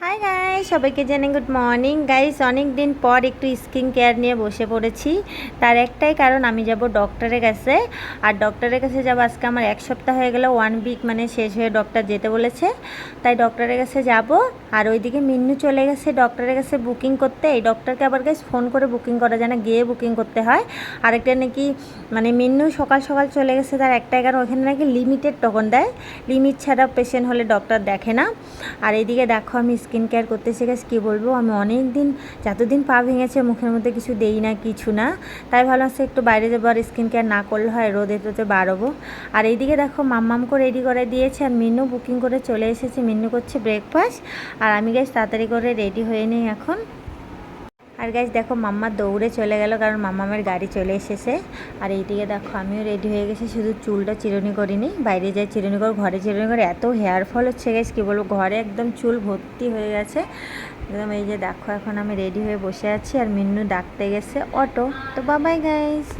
Hi guys সবাইকে জানি good morning guys অনেক দিন পর একটু স্কিন কেয়ার নিয়ে বসে পড়েছি। তার একটাই কারণ, আমি যাব ডক্টরের কাছে। আর ডক্টরের কাছে যাব আজকে আমার এক সপ্তাহ হয়ে গেল ওয়ান উইক মানে শেষ হয়ে ডক্টর যেতে বলেছে। তাই ডক্টরের কাছে যাব। আর ওইদিকে মিন্নু চলে গেছে ডক্টরের কাছে বুকিং করতে। এই ডক্টরকে আবার গাইস ফোন করে বুকিং করা যায় না, গিয়ে বুকিং করতে হয়। আরেকটা নাকি মানে মিন্নু সকাল সকাল চলে গেছে, তার একটাই কারণ, ওখানে নাকি লিমিটেড টোকন দেয়। লিমিট ছাড়া পেশেন্ট হলে ডক্টর দেখে না। আর এইদিকে দেখো আমি স্কিন কেয়ার করতে শিখেছি কী বলব? আমি অনেক দিন যতদিন পা ভেঙেছে, মুখের মধ্যে কিছু দেই না, কিছু না। তাই ভালো আছে একটু বাইরে যাব, আর স্কিন কেয়ার না করলে হয়, রোদে টোদে বাড়বো। আর এইদিকে দেখো, মাম্মাম করে রেডি করে দিয়েছে, আর মিন্নু বুকিং করে চলে এসেছে, মিন্নু করছে ব্রেকফাস্ট আর আমি গাছ তাড়াতাড়ি করে রেডি হয়ে নিই এখন। আর গাছ দেখো মাম্মা দৌড়ে চলে গেল, কারণ মাম্মামের গাড়ি চলে এসেছে। আর এইদিকে দেখো, আমিও রেডি হয়ে গেছি, শুধু চুলটা চিরুনি করিনি, বাইরে যাই চিরুনি করো, ঘরে চিরুনি করে, এত হেয়ার ফল হচ্ছে গেছে কী বলব, ঘরে একদম চুল ভর্তি হয়ে গেছে। একদম এই যে দেখো, এখন আমি রেডি হয়ে বসে আছি, আর মিন্নু ডাকতে গেছে, অটো। তো বাবাই গাইজ